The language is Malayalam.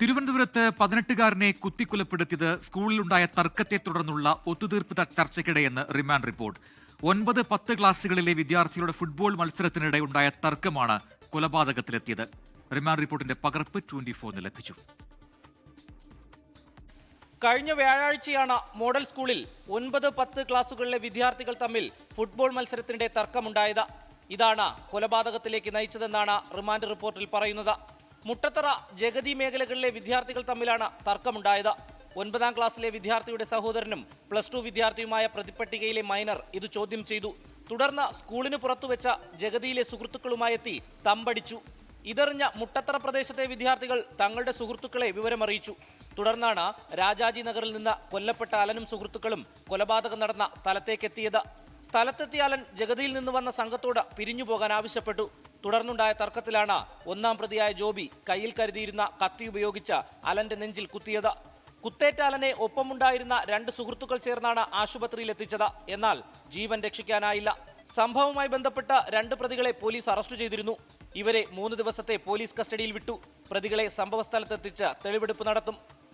തിരുവനന്തപുരത്ത് പതിനെട്ടുകാരനെ കുത്തിക്കൊലപ്പെടുത്തിയത് സ്കൂളിലുണ്ടായ തർക്കത്തെ തുടർന്നുള്ള ഒത്തുതീർപ്പ് ചർച്ചയ്ക്കിടെയെന്ന് റിമാൻഡ് റിപ്പോർട്ട്. ഒൻപത് പത്ത് ക്ലാസ്സുകളിലെ വിദ്യാർത്ഥികളുടെ ഫുട്ബോൾ മത്സരത്തിനിടെ ഉണ്ടായ തർക്കമാണ് കൊലപാതകത്തിലെത്തിയത്. റിമാൻഡ് റിപ്പോർട്ടിന്റെ പകർപ്പ് ട്വന്റി ഫോറിന് ലഭിച്ചു. കഴിഞ്ഞ വ്യാഴാഴ്ചയാണ് മോഡൽ സ്കൂളിൽ ഒൻപത് പത്ത് ക്ലാസുകളിലെ വിദ്യാർത്ഥികൾ തമ്മിൽ ഫുട്ബോൾ മത്സരത്തിനിടെ തർക്കമുണ്ടായത്. ഇതാണ് കൊലപാതകത്തിലേക്ക് നയിച്ചതെന്നാണ് റിമാൻഡ് റിപ്പോർട്ടിൽ പറയുന്നത്. മുട്ടത്തറ ജഗതി മേഖലകളിലെ വിദ്യാർത്ഥികൾ തമ്മിലാണ് തർക്കമുണ്ടായത്. ഒൻപതാം ക്ലാസ്സിലെ വിദ്യാർത്ഥിയുടെ സഹോദരനും പ്ലസ് ടു വിദ്യാർത്ഥിയുമായ പ്രതിപ്പട്ടികയിലെ മൈനർ ഇത് ചോദ്യം ചെയ്തു. തുടർന്ന് സ്കൂളിന് പുറത്തുവെച്ച ജഗതിയിലെ സുഹൃത്തുക്കളുമായെത്തി തമ്പടിച്ചു. ഇതറിഞ്ഞ മുട്ടത്തറ പ്രദേശത്തെ വിദ്യാർത്ഥികൾ തങ്ങളുടെ സുഹൃത്തുക്കളെ വിവരമറിയിച്ചു. തുടർന്നാണ് രാജാജി നഗറിൽ നിന്ന് കൊല്ലപ്പെട്ട അലനും സുഹൃത്തുക്കളും കൊലപാതകം നടന്ന സ്ഥലത്തേക്കെത്തിയത്. സ്ഥലത്തെത്തിയ അലൻ ജഗതിയിൽ നിന്ന് വന്ന സംഘത്തോട് പിരിഞ്ഞു പോകാൻ ആവശ്യപ്പെട്ടു. തുടർന്നുണ്ടായ തർക്കത്തിലാണ് ഒന്നാം പ്രതിയായ ജോബി കയ്യിൽ കരുതിയിരുന്ന കത്തി ഉപയോഗിച്ച് അലന്റെ നെഞ്ചിൽ കുത്തിയത്. കുത്തേറ്റ അലനെ ഒപ്പമുണ്ടായിരുന്ന രണ്ട് സുഹൃത്തുക്കൾ ചേർന്നാണ് ആശുപത്രിയിൽ എത്തിച്ചത്. എന്നാൽ ജീവൻ രക്ഷിക്കാനായില്ല. സംഭവവുമായി ബന്ധപ്പെട്ട രണ്ട് പ്രതികളെ പോലീസ് അറസ്റ്റ് ചെയ്തിരുന്നു. ഇവരെ മൂന്ന് ദിവസത്തെ പോലീസ് കസ്റ്റഡിയിൽ വിട്ടു. പ്രതികളെ സംഭവസ്ഥലത്തെത്തിച്ച് തെളിവെടുപ്പ് നടത്തും.